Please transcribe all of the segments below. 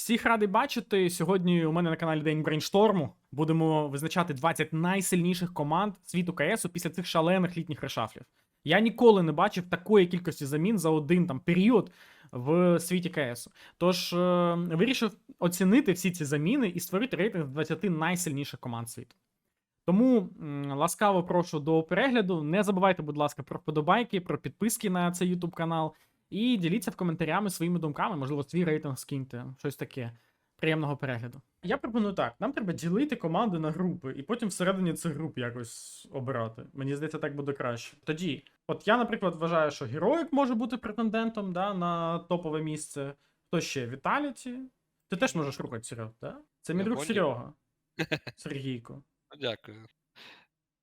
Всіх радий бачити. Сьогодні у мене на каналі День Брейншторму. Будемо визначати 20 найсильніших команд світу КСу після цих шалених літніх решафлів. Я ніколи не бачив такої кількості замін за один там період в світі КСу. Тож е, вирішив оцінити всі ці заміни і створити рейтинг з 20 найсильніших команд світу. Тому ласкаво прошу до перегляду. Не забувайте, будь ласка, про вподобайки, про підписки на цей YouTube канал. І діліться в коментарями своїми думками, можливо, свій рейтинг скиньте, щось таке. Приємного перегляду. Я пропоную так: нам треба ділити команди на групи, і потім всередині цих груп якось обирати. Мені здається, так буде краще. Тоді, от я, наприклад, вважаю, що Героїк може бути претендентом да, на топове місце. Хто ще? Віталіті. Ти теж можеш рухати Серег, да? Це мій друг. Серега. Сергійко. Ну, Дякую.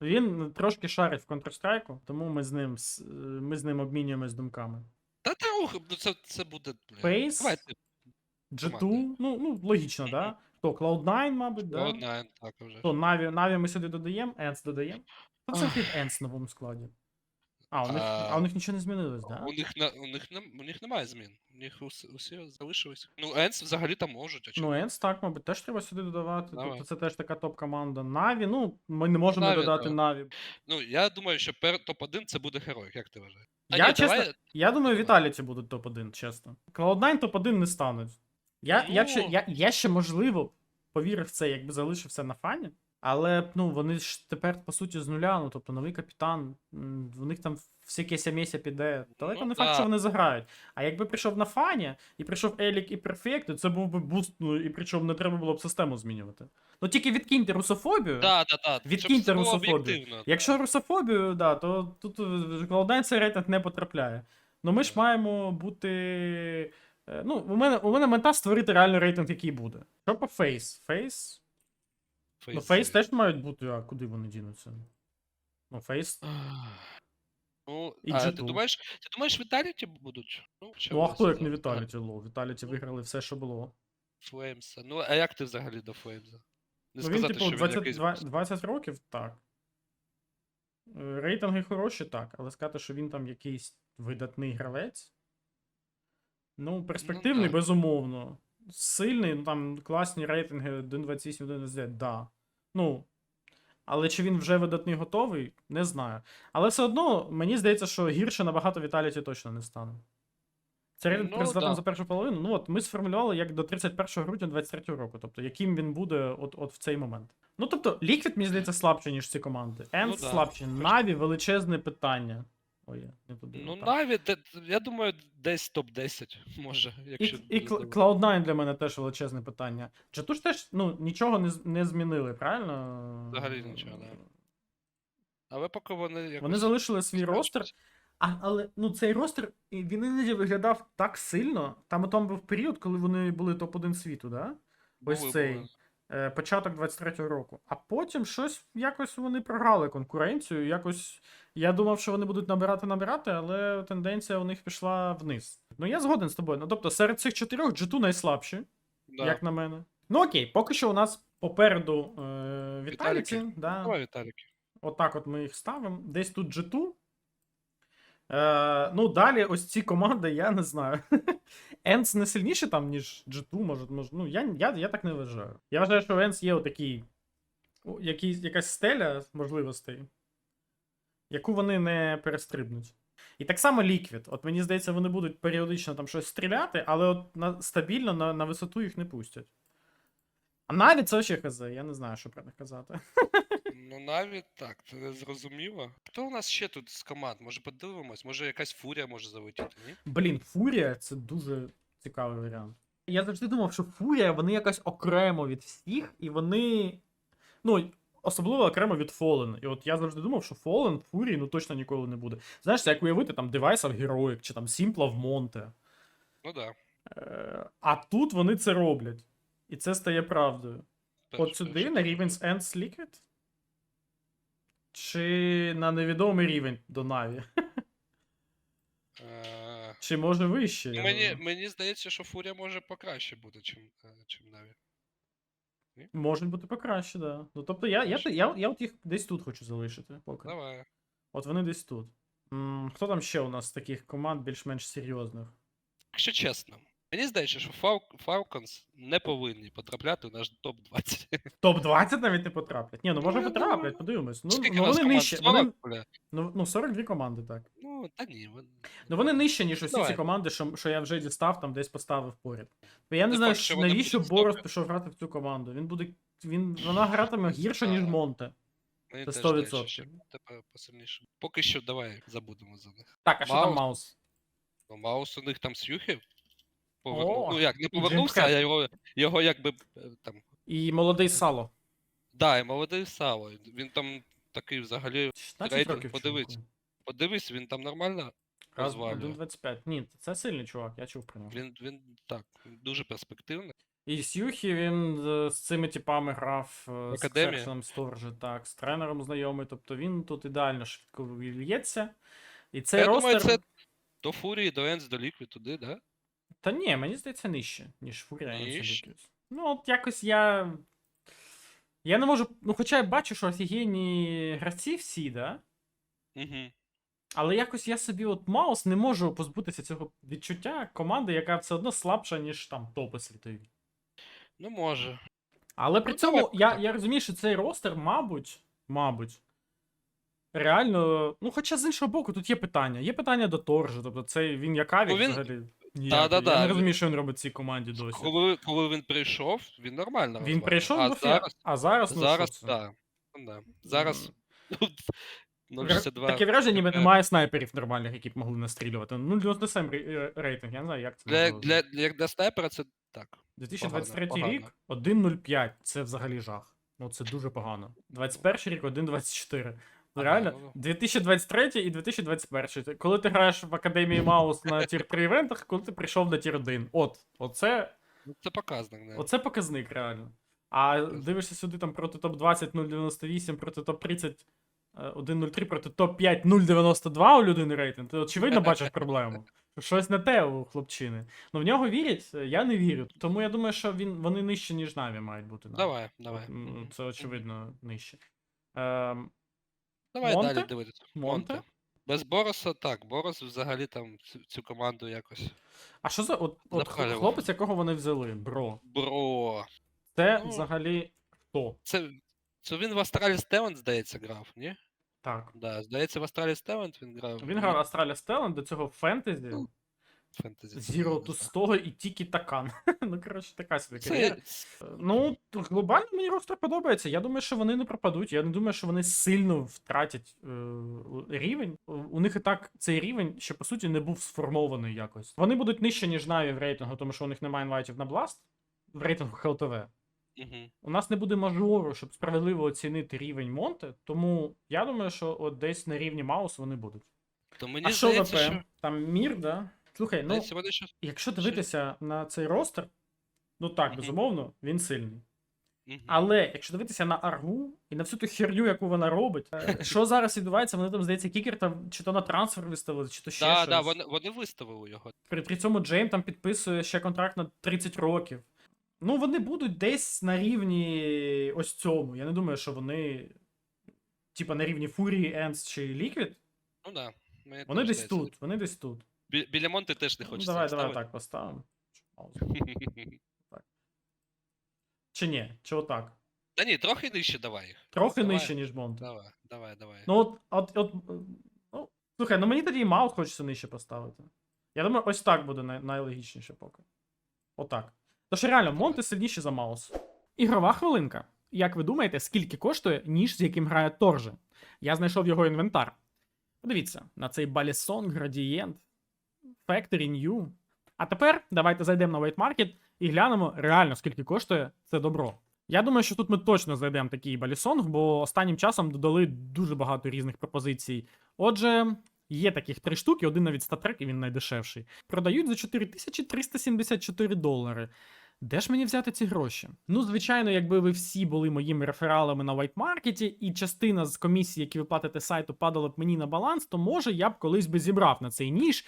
Він трошки шарить в Counter-Strike, тому ми з ним е, ми з ним обмінюємось думками. Та трохи, ну це, це буде. Давайте G2, Команди. ну, ну логічно, Мгм. да? Хто Cloud9, мабуть, да? одна так вже. То Наві, Наві ми сюди додаємо, Енс додаємо. Хто це під Енс в новому складі? А, у них, а, А, у них нічого не змінилось, да? У них на у них нем- у них немає змін. У них усі, усі залишились. Ну, Енс взагалі там можуть, а чому? Ну, Енс, так, мабуть, теж треба сюди додавати. Давай. Тобто це теж така топ-команда. Наві, ну, ми не можемо не Наві, додати да. Наві. Ну, я думаю, що пер топ-1 це буде герой, як ти вважаєш? А Я, ні, чесно, давай- я думаю, Віталіці будуть топ-1, чесно. Cloud9 топ-1 не стануть. Я, я, Ну. якщо, я, я ще, можливо, повірив в це, якби залишився на фані. Але ну, вони ж тепер, по суті, з нуля, ну, тобто новий капітан, в них там всяке сямєся піде. Далеко Ну, не факт, що вони заграють. А якби прийшов на фані, і прийшов Елік і Перфект, то це був би буст, ну, і причому не треба було б систему змінювати. Ну тільки відкиньте русофобію. Да, да, да. Відкиньте русофобію. Якщо русофобію, да, то тут Cloud9 цей рейтинг не потрапляє. Ну ми ж маємо бути. е, Ну, у мене, у мене мета створити реальний рейтинг, який буде. Що по Фейс? Фейс? Ну, Фейс- теж мають бути, а куди вони дінуться? Ну, Фейс. Ну, І а ти G2. думаєш, ти думаєш, Віталіті будуть? Ну, Ну, а хто як не. Віталіті лоу? Віталіті виграли все, що було. Флеймса. Ну, а як ти взагалі до Флеймса? Не Ну, він, сказати, типу, що він 20, якийсь... 20, 20 років, так. Е, Рейтинги хороші, так, але сказати, що він там якийсь видатний гравець. Ну, перспективний, так. безумовно. Сильний, ну там класні рейтинги 1.28, 1.9, да. Ну. Але чи він вже видатний готовий, не знаю. Але все одно, мені здається, що гірше набагато Віталіті точно не стане. Це рейтинг Ну, президентом да. за першу половину. Ну от ми сформулювали як до 31 грудня 23 року. Тобто, яким він буде от, от в цей момент. Ну тобто, Ліквід, мені здається, слабше, ніж ці команди. Енс да, слабші. точно. Наві величезне питання. Ой, не туди. Ну, отак. Наві, де- я думаю, десь топ-10 може, І, якщо... і Cl- Cloud9 для мене теж величезне питання. Чи тут ж теж ну, нічого не, з- не змінили, правильно? Взагалі нічого, да. Але поки вони якось... Вони залишили свій ростер. А, але ну, цей ростер, і він іноді виглядав так сильно. Там там був період, коли вони були топ-1 світу, да? Ось були- цей. були. Е, початок 23-го року. А потім щось якось вони програли конкуренцію. Якось я думав, що вони будуть набирати набирати, але тенденція у них пішла вниз. Ну я згоден з тобою. Ну тобто серед цих чотирьох G2 найслабші, Да. як на мене. Ну окей, поки що у нас попереду е, Віталіті. Віталіки. Да. Давай, Віталіки. Отак от ми їх ставимо. Десь тут G2. Е, ну, далі, ось ці команди, я не знаю. Енс не сильніше там, ніж G2, може, може. Ну, я, я, я так не вважаю. Я вважаю, що Енс є отакий. о, якийсь- якась стеля можливостей, яку вони не перестрибнуть. І так само Liquid. От мені здається, вони будуть періодично там щось стріляти, але от на, стабільно на, на висоту їх не пустять. А навіть це ще хз, я не знаю, що про них казати. Ну, навіть так, це не зрозуміло. Хто у нас ще тут з команд? Може подивимось? Може якась фурія може залетіти, ні? Блін, Фурія це дуже цікавий варіант. Я завжди думав, що Фурія вони якось окремо від всіх, і вони. Ну, особливо окремо від Fallen. І от я завжди думав, що Fallen Фурії ну точно ніколи не буде. Знаєш, це як уявити там девайса в Героїк чи там Сімпла в Монте. Ну да. Е, а тут вони це роблять. І це стає правдою. От сюди, на з Ends Liquid? Чи на невідомий рівень до Наві? Е, Чи може вище? ну, Мені, мені здається, що фурія може покраще буде, чим, е, чим Наві. Можуть бути покраще, да. Ну, тобто я, я, я, я от їх десь тут хочу залишити. Поки. Давай. От вони десь тут. М, хто там ще у нас з таких команд більш-менш серйозних? Якщо чесно, Мені здається, що Falcons не повинні потрапляти в наш топ-20. Топ-20 навіть не потраплять. Ні, ну може Ну, потраплять, подивимось. Ну, Скільки ну вони нижче. Вони, ну, ну 42 команди, так. Ну, та ні. ви- Ну вони нижче, ніж усі ці команди, що, що я вже дістав, там десь поставив поряд. Бо я не Не знаю, що що- навіщо Борос пішов грати в цю команду. Він буде. Він, вона гратиме гірше, ніж Монте. Це 100%. здається, що тепер посильніше. Поки що давай забудемо за них. Так, а що там Маус? Ну, Маус у них там з О, повернув. Ну як, не повернувся, а я його, його якби е, там. І молодий Сало. Да, і молодий Сало. Він там такий взагалі. 16 Рейтинг років. подивись. чуваку. Подивись, він там нормально. Раз, розвалює. 1.25. Ні, це сильний чувак, я чув про нього. Він, він так, він дуже перспективний. І Сюхі він е, з цими типами грав е, з академії? Сторжа, так, з тренером знайомий, тобто він тут ідеально швидко вільється. І цей Я ростер. думаю, це до Фурії, до Енс, до Ліквід туди, да? Та ні, мені здається, нижче, ніж Фурія Нижче? Ну, от якось я. Я не можу. Ну, хоча я бачу, що офігенні гравці всі, да? Угу. Але якось я собі, от Маус, не можу позбутися цього відчуття команди, яка все одно слабша, ніж там топи світові. Ну, може. Але при Ну, цьому я, я розумію, що цей ростер, мабуть, мабуть, реально. Ну, хоча з іншого боку, тут є питання. Є питання до Торжа, тобто це він як авік Ну, він- взагалі. Ніякий. Да-да-да, Я не розумію, що він робить в цій команді досі. Коли, коли він прийшов, він нормально. Він прийшов а зараз, а зараз, ну, зараз, що це? да. Ну, да. Зараз Вра- 0,62. Таке враження, ніби немає снайперів нормальних, які б могли настрілювати. Ну, 97 рей- е, рейтинг, я не знаю, як це Для, для, для, для снайпера це так. 2023 погано, рік 1.05, це взагалі жах. Ну, це дуже погано. 21 рік 1.24. Ну, реально, ну. 2023 і 2021. Коли ти граєш в Академії Маус на тір 3 івентах, коли ти прийшов на тір 1. От, оце, Ну, Це показник, не. оце показник, реально. А дивишся сюди там проти топ-20 0.98, проти топ-30 е, 1.03, проти топ-5 0.92 у людини рейтинг. Ти очевидно бачиш проблему. Щось не те у хлопчини. Ну в нього вірять, е, я не вірю. Тому я думаю, що він, вони нижче, ніж Наві мають бути. Наві. Давай, давай. Мгм. Це очевидно нижче. Ем, Давай Монте? далі дивитися. Монте? Без Бороса так. Борос взагалі там цю, цю команду якось. а що за от, от Запалював. хлопець, якого вони взяли, бро? Бро. Це Ну, взагалі хто? Це, це він в Astralis Talent, здається, грав, ні? Так. Да, здається, в Astralis Талент він грав. Він грав Астраліс Talent, до цього фентезі, Ну, фентезі. Zero to 100 і Тікі Такан. ну, коротше, така собі кар'єра. Це, Ну, глобально мені ростер подобається. Я думаю, що вони не пропадуть. Я не думаю, що вони сильно втратять е, рівень. У- них і так цей рівень, що по суті не був сформований якось. Вони будуть нижче, ніж Наві в рейтингу, тому що у них немає інвайтів на Blast в рейтингу ХЛТВ. Угу. У нас не буде мажору, щоб справедливо оцінити рівень Монте, тому я думаю, що от десь на рівні Маус вони будуть. То мені а що ВП? що... Там мір, да? Слухай, ну якщо дивитися на цей ростер, ну так, безумовно, він сильний. Але якщо дивитися на Аргу і на всю ту херню, яку вона робить, е, що зараз відбувається, вони там, здається, кікер там чи то на трансфер виставили, чи то ще Да, щось. да, вони, вони виставили його. При, при цьому Джейм там підписує ще контракт на 30 років. Ну, вони будуть десь на рівні ось цьому. Я не думаю, що вони, типа, на рівні Фурії, Енс чи Ліквід. Ну да. Вони десь тут, вони десь тут. Бі- біля Монти теж не Ну, хочеться. давай, давай ставити. так поставимо. Чи ні? Чи отак? Та ні, трохи нижче давай. Трохи Давай. нижче, ніж Монте. Давай, давай, давай. Ну, от, от, от, е, ну, слухай, ну мені тоді і Маус хочеться нижче поставити. Я думаю, ось так буде най- найлогічніше поки. Отак. Тож реально, Монте сильніший за Маус. Ігрова хвилинка. Як ви думаєте, скільки коштує ніж, з яким грає Торже? Я знайшов його інвентар. Подивіться, на цей Балісон, Градієнт, Factory New. А тепер давайте зайдемо на Wait Market і глянемо реально, скільки коштує це добро. Я думаю, що тут ми точно знайдемо такий балісонг, бо останнім часом додали дуже багато різних пропозицій. Отже, є таких три штуки, один навіть статрек, і він найдешевший. Продають за 4374 долари. Де ж мені взяти ці гроші? Ну, звичайно, якби ви всі були моїми рефералами на вайтмаркеті, і частина з комісії, які ви платите сайту, падала б мені на баланс, то може я б колись би зібрав на цей ніж,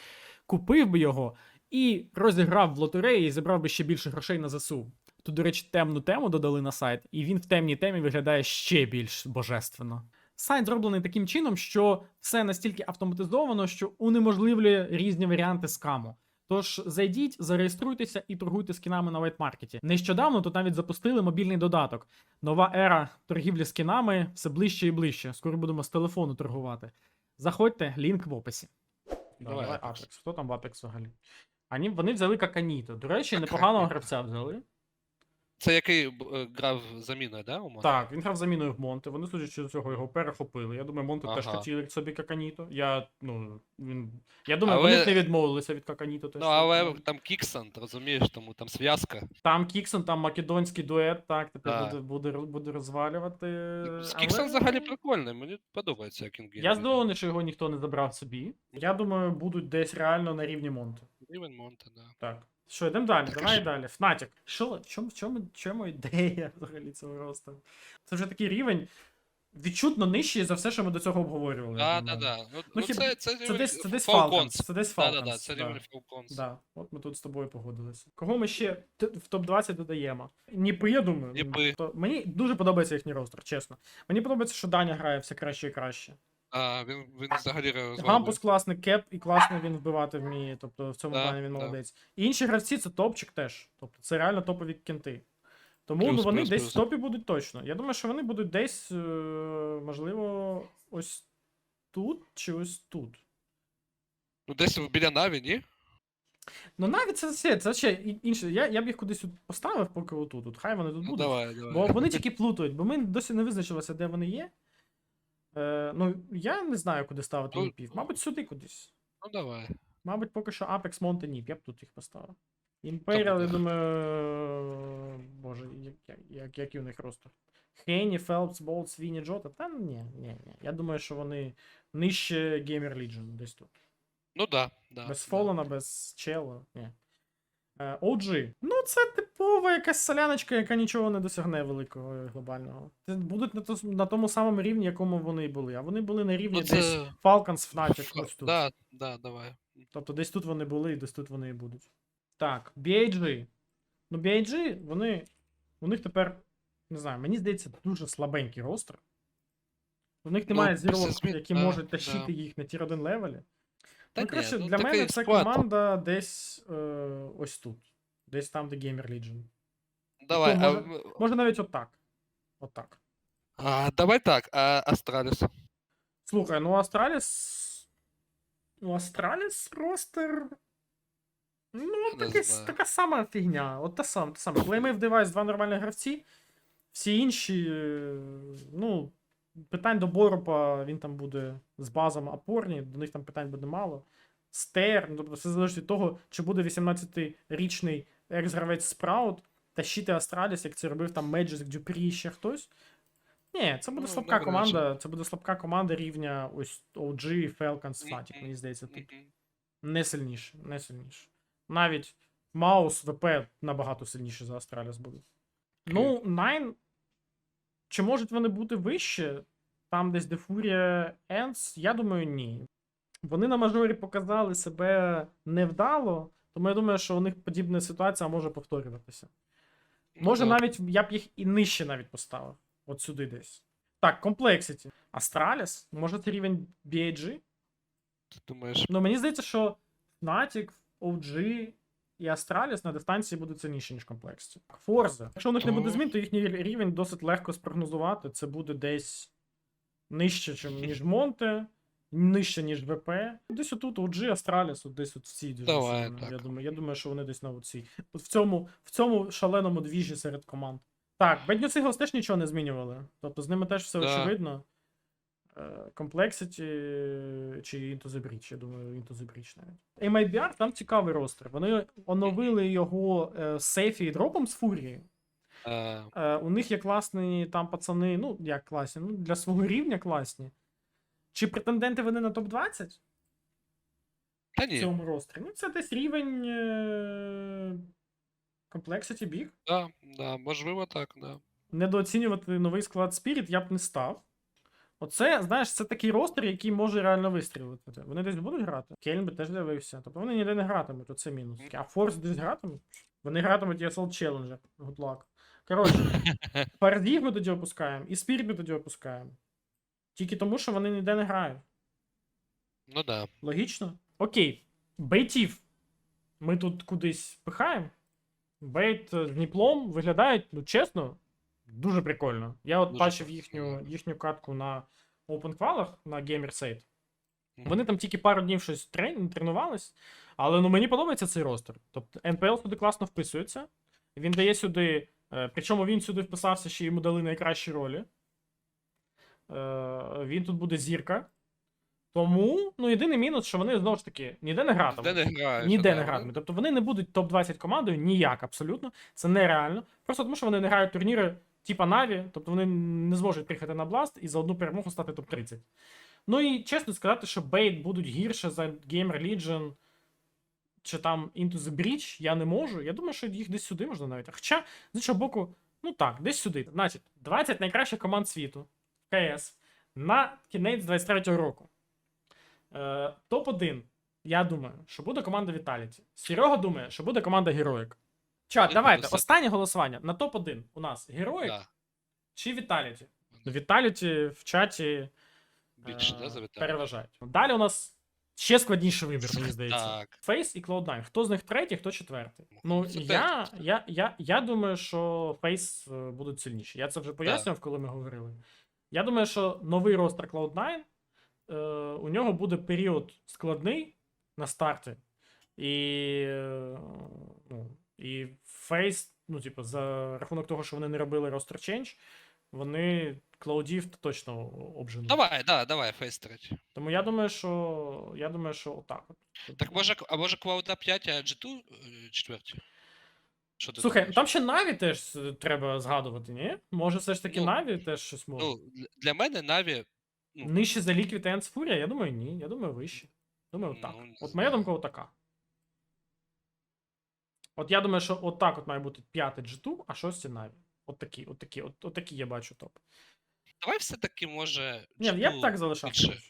купив би його і розіграв в лотереї і зібрав би ще більше грошей на ЗСУ. Тут, до речі, темну тему додали на сайт, і він в темній темі виглядає ще більш божественно. Сайт зроблений таким чином, що все настільки автоматизовано, що унеможливлює різні варіанти скаму. Тож зайдіть, зареєструйтеся і торгуйте скінами на вайтмаркеті. Нещодавно тут навіть запустили мобільний додаток. Нова ера торгівлі скінами все ближче і ближче. Скоро будемо з телефону торгувати. Заходьте, лінк в описі. Давай, Давай Apex. Apex. Хто там в Apex взагалі? Ані, вони взяли Каканіто. До речі, непоганого гравця взяли. Це який е, грав заміною, да, умовно? Так, він грав заміною в Монте. Вони, судячи з цього, його перехопили. Я думаю, Монте теж Ага. хотіли собі Каканіто. Я, ну, він... Я думаю, Але- вони б не відмовилися від Каканіто. теж Ну, але там Кіксанд, розумієш, тому там зв'язка. Там Кіксон, там македонський дует, так, тепер буде, буде, буде розвалювати. З але- взагалі прикольний, мені подобається, як він Я здивований, що його ніхто не забрав собі. Я думаю, будуть десь реально на рівні Монте. Рівень Монте, да. Так. Що, йдемо далі, давай далі. Фнатік. Що, в чому, в чому, в чому ідея взагалі цього росту? Це вже такий рівень відчутно нижчий за все, що ми до цього обговорювали. Да, да, да. Ну, Ну, хіба- це, це, Це рівень десь, це десь Falcons. Falcons. Це десь Да, Falcons. да, да, це рівень Falcons. Да, от ми тут з тобою погодилися. Кого ми ще т- в топ-20 додаємо? Ніпи, я думаю. Ніпи. То мені дуже подобається їхній ростер, чесно. Мені подобається, що Даня грає все краще і краще. А, він, він взагалі розвалив. Гампус класний, кеп і класно він вбивати вміє. Тобто в цьому Да, плані він да. молодець. І інші гравці це топчик теж. Тобто це реально топові кенти. Тому ну, вони плюс, десь плюс. в топі будуть точно. Я думаю, що вони будуть десь, е, можливо, ось тут чи ось тут. Ну, десь біля Наві, ні? Ну навіть це все, це ще і- інше. Я, я б їх кудись поставив, поки отут. От. Хай вони тут Ну, будуть. давай, давай. Бо вони тільки плутають, бо ми досі не визначилися, де вони є. Е, ну, я не знаю, куди ставити Ну, ніпів. Мабуть, сюди кудись. Ну, давай. Мабуть, поки що Apex Monte Ніп, я б тут їх поставив. Imperial, я думаю. Боже, як, як, як, які у них ростер. Хейні, Фелпс, Болт, Свіні, Джота. Та ні, ні, ні. Я думаю, що вони нижче Gamer Legion десь тут. Ну, да, да. Без да. Фолана, без Чела. Ні. Е, OG. Ну, це типова якась соляночка, яка нічого не досягне великого глобального. Це будуть на, то, на тому самому рівні, якому вони і були. А вони були на рівні Ну, десь. Falcons, Fnatic, ось тут. Да, да, давай. Тобто десь тут вони були і десь тут вони і будуть. Так, BIG. Ну, BIG, вони. У них тепер. Не знаю, мені здається, дуже слабенький ростер. У них немає після зірок, які да, можуть тащити да. їх на тір 1 левелі. Та ну, ні, коротше, ну, для мене це склад. команда десь е, ось тут. Десь там, де Gamer Legion. Давай, то а, може- Може навіть отак. Отак. а, давай так, а Астраліс. Слухай, ну Астраліс. Ну, Астраліс ростер. Ну, таке, така сама фігня. От та сама, та сама. Плеймейв девайс, два нормальні гравці. Всі інші. е, Ну, питань до Боропа, він там буде з базом опорні, до них там питань буде мало. Стер, ну, тобто все залежить від того, чи буде 18-річний екс-гравець Спраут тащити Астраліс, як це робив там Меджик, Дюпрі ще хтось. Ні, це буде Ну, слабка команда. Це буде слабка команда рівня ось OG, Falcons, Fnatic, мені здається, тут. Не сильніше, не сильніше. Навіть Маус ВП набагато сильніше за Астраліс буде. Ну, Nine. Чи можуть вони бути вище? Там десь де Фурія Енс? Я думаю, ні. Вони на мажорі показали себе невдало, тому я думаю, що у них подібна ситуація може повторюватися. Може, навіть я б їх і нижче навіть поставив. От сюди десь. Так, Complexity. Астраліс? Може, це рівень BAG? Ти думаєш, Ну, мені здається, що Fnatic, OG і Astralis на дистанції будуть сильніші, ніж Complexity. Forza. Якщо у них не буде змін, то їхній рівень досить легко спрогнозувати. Це буде десь нижче, ніж Монте, нижче, ніж ВП. Десь отут OG, Astralis, от десь от в цій Давай, так. Я думаю, я думаю, що вони десь на оцій. От в цьому, в цьому шаленому двіжі серед команд. Так, News теж нічого не змінювали. Тобто з ними теж все Да. очевидно. Е, Complexity чи Into the Breach, я думаю, Into the Breach навіть. MIBR там цікавий ростер. Вони оновили його е, сейфі і дропом з фурії. Е, у них є класні там пацани, ну як класні, ну для свого рівня класні. Чи претенденти вони на топ-20 та в цьому ростері? Ну, це десь рівень е, Complexity Big. да, да, можливо так, да. недооцінювати новий склад Spirit я б не став. Оце, знаєш, це такий ростер, який може реально вистрілити. Вони десь будуть грати. Кельн би теж дивився. Тобто вони ніде не гратимуть, оце мінус. А Форс десь гратимуть? Вони гратимуть ESL Challenger. Good luck. Коротше, Фардів ми тоді опускаємо, і Spirit ми тоді опускаємо. Тільки тому, що вони ніде не грають. Ну да. Логічно? Окей. Бейтів. ми тут кудись пихаємо. Бейт з Дніплом виглядають, ну чесно, дуже прикольно. Я от Дуже бачив їхню, їхню катку на OpenQualах, на GamerSite. Мгм. Вони там тільки пару днів щось трен... тренувались, але ну мені подобається цей ростер. Тобто NPL сюди класно вписується. Він дає сюди. Е, причому він сюди вписався, ще йому дали найкращі ролі. Е, він тут буде зірка. Тому, ну, єдиний мінус, що вони знову ж таки ніде не гратимуть. Де не граєш? Ніде не гратимуть. Тобто вони не будуть топ-20 командою ніяк, абсолютно. Це нереально. Просто тому, що вони не грають турніри типа Наві, тобто вони не зможуть приїхати на Blast і за одну перемогу стати топ-30. Ну і чесно сказати, що Бейт будуть гірше за Gamer Legion чи там Into the Breach, я не можу. Я думаю, що їх десь сюди можна навіть. Хоча, з іншого боку, ну так, десь сюди. Значить, 20 найкращих команд світу КС на кінець 23-го року. Е, топ-1. Я думаю, що буде команда Vitality. Серега думає, що буде команда Heroic. Чат, давайте, останнє голосування. На топ-1 у нас Heroic Да. чи Vitality? Vitality в чаті Більше, е, да, завітають? переважають. Далі у нас ще складніший вибір, мені здається. Так. Face і Cloud9. Хто з них третій, хто четвертий? Ну, Це я, я, я, я думаю, що Face е, будуть сильніші. Я це вже пояснював, коли ми говорили. Я думаю, що новий ростер Cloud9, е, у нього буде період складний на старті. І, е, ну, і Face, ну, типу, за рахунок того, що вони не робили ростер Change, вони Cloudів точно обженуть. Давай, да, давай, фейс третій. Тому я думаю, що я думаю, що отак. От. Так може, а може Клауда 5, а G2 е, четверті? Що ти Слухай, думаєш? там ще Наві теж е, треба згадувати, ні? Може, все ж таки Ну, Наві теж щось може. Ну, для- мене Наві, ну, Нижче за Liquid Ends Furia? Я думаю, ні. Я думаю, вище. Думаю. Ну, не от моя знаю. думка отака. От я думаю, що отак от має бути п'ятий G2, а шостий Наві. От такі, от такі, от, от такі я бачу топ. давай все-таки може. Ні, я б так залишав. більше.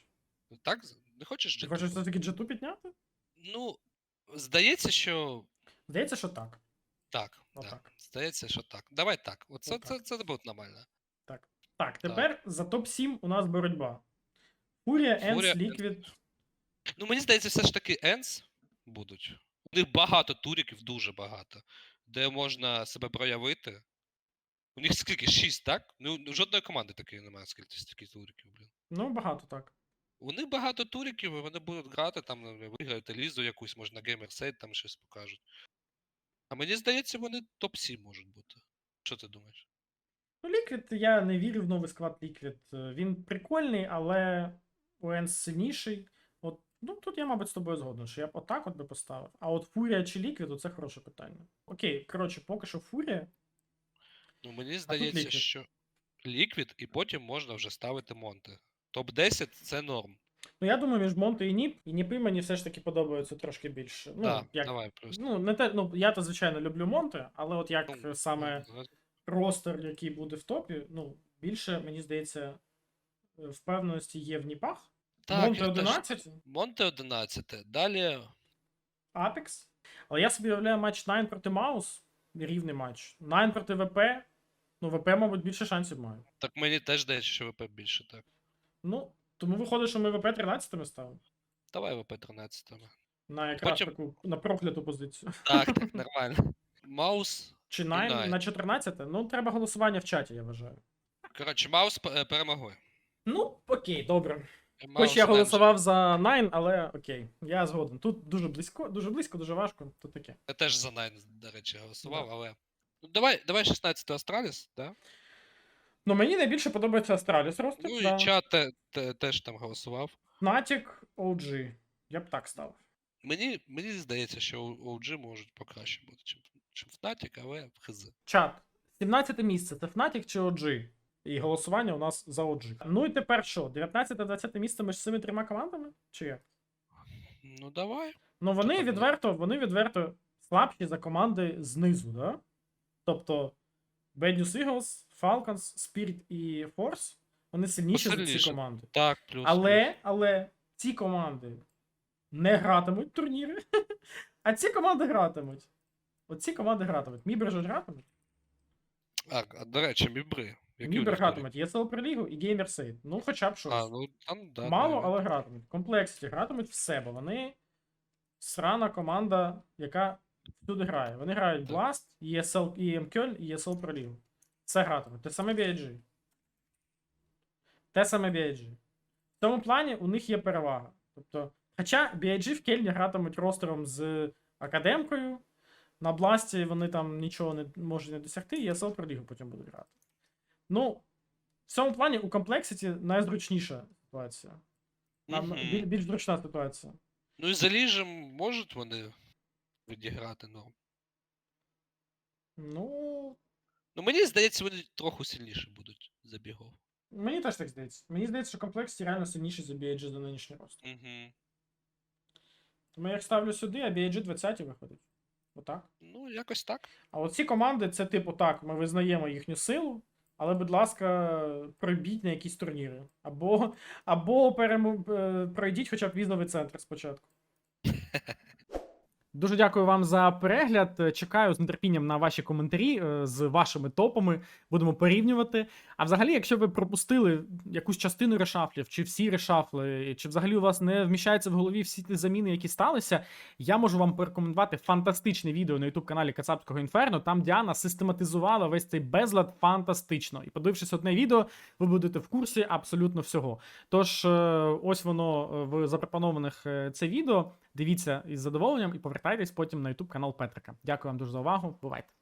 Так? Не хочеш Ти G2? хочеш все-таки G2 підняти? Ну, здається, що Здається, що так. так. Да. Отак. Здається, що так. Давай так. Оце Отак. це, це буде нормально. Так, тепер за топ-7 у нас боротьба. Furia, Ends, Furia, Liquid. Ну, мені здається, все ж таки Енс будуть. У них багато туріків, дуже багато, де можна себе проявити. У них скільки? Шість, так? Ну, ну, жодної команди такої немає, скільки стільки туріків, блін. Ну, багато так. У них багато туріків, і вони будуть грати, там виграють лізу якусь, можна геймерсейт, там щось покажуть. А мені здається, вони топ-7 можуть бути. Що ти думаєш? Ну, Ліквід, я не вірю в новий склад Ліквід. Він прикольний, але Уенс сильніший. Ну тут я, мабуть, з тобою згоден, що я б отак от би поставив. А от Фурія чи Ліквід, це хороше питання. Окей, коротше, поки що Фурія. Ну, мені здається, Liquid. що Ліквід, і потім можна вже ставити Монте. Топ-10 це норм. Ну, я думаю, між Монте і Ніп, і Ніпи мені все ж таки подобаються трошки більше. Ну, Так, як, давай просто. ну, не те, ну, я то, звичайно, люблю Монте, але от як Ну, саме ну, ростер, який буде в топі, ну, більше, мені здається, е, впевненості є в Ніпах. Так, Монте я теж 11, Монте 11. Далі. Apex. Але я собі уявляю матч Nine проти Маус. Рівний матч. Nine проти ВП. Ну, ВП, мабуть, більше шансів має. Так мені теж здається, що ВП більше так. Ну, тому виходить, що ми ВП 13 ставимо. Давай ВП 13. На якраз Потім- таку на прокляту позицію. Так, так, нормально. Маус. Чи Nine Nine. на 14? Ну, треба голосування в чаті, я вважаю. Коротше, Маус е, перемогли. Ну, окей, добре. Хоч я голосував за Nine, але окей, я згоден. Тут дуже близько, дуже близько, дуже важко. Тут таке. Я теж за Найн, до речі, голосував, але. Ну, давай, давай 16 Астраліс, да? Ну, мені найбільше подобається Астраліс ростер. Ну да. і чат те- те- теж там голосував. Натік OG. Я б так ставив. Мені, мені здається, що OG можуть покраще бути, чим, чим Fnatic, але хз. Чат. 17 місце це Fnatic чи OG? І голосування у нас за OG. Ну і тепер що? 19 та 20 місце між цими трьома командами? Чи як? Ну давай. Ну вони Тобто, відверто, вони відверто слабші за команди знизу, да? Тобто Bad News Eagles, Falcons, Spirit і Force, вони сильніші за ці команди. Так, плюс. Але, але ці команди не гратимуть турніри, а ці команди гратимуть. Оці команди гратимуть. Мібер ж гратимуть. А, до речі, мібри. Мібер гратимуть ESL Прилігу і Gamerside. Ну, хоча б щось. А, ну там, да. Мало, навіть. але гратимуть. Комплексі гратимуть все, бо вони срана команда, яка всюди грає. Вони грають Так. Blast, ESL, Кöln і ESL Пролів. Це гратимуть. Те саме BIG. Те саме BIG. В цьому плані у них є перевага. Тобто, хоча BIG в Кельні гратимуть ростером з академкою, на Бласті вони там нічого не можуть не досягти, і ESL Пролігу потім будуть грати. Ну, в цьому плані у комплексіті найзручніша ситуація. Нам Мгм. біль- більш зручна ситуація. Ну і за ліжем можуть вони відіграти, ну. Ну, Ну мені здається, вони трохи сильніше будуть за бігов. мені теж так здається. Мені здається, що комплексіті реально сильніший за BIG за нинішній рост. Угу. Тому я їх ставлю сюди, а BIG 20 виходить. Отак. Ну, якось так. А оці команди це типу так, ми визнаємо їхню силу, але, будь ласка, пройдіть на якісь турніри. Або, або перему... е, пройдіть хоча б візовий центр спочатку. Дуже дякую вам за перегляд. Чекаю з нетерпінням на ваші коментарі е, з вашими топами. Будемо порівнювати. А взагалі, якщо ви пропустили якусь частину решафлів, чи всі решафли, чи взагалі у вас не вміщаються в голові всі ті заміни, які сталися, я можу вам порекомендувати фантастичне відео на youtube каналі Кацапського Інферно. Там Діана систематизувала весь цей безлад фантастично. І подивившись одне відео, ви будете в курсі абсолютно всього. Тож, е, ось воно е, в запропонованих це відео. Дивіться із задоволенням і повертайтесь потім на youtube канал Петрика. Дякую вам дуже за увагу. Бувайте!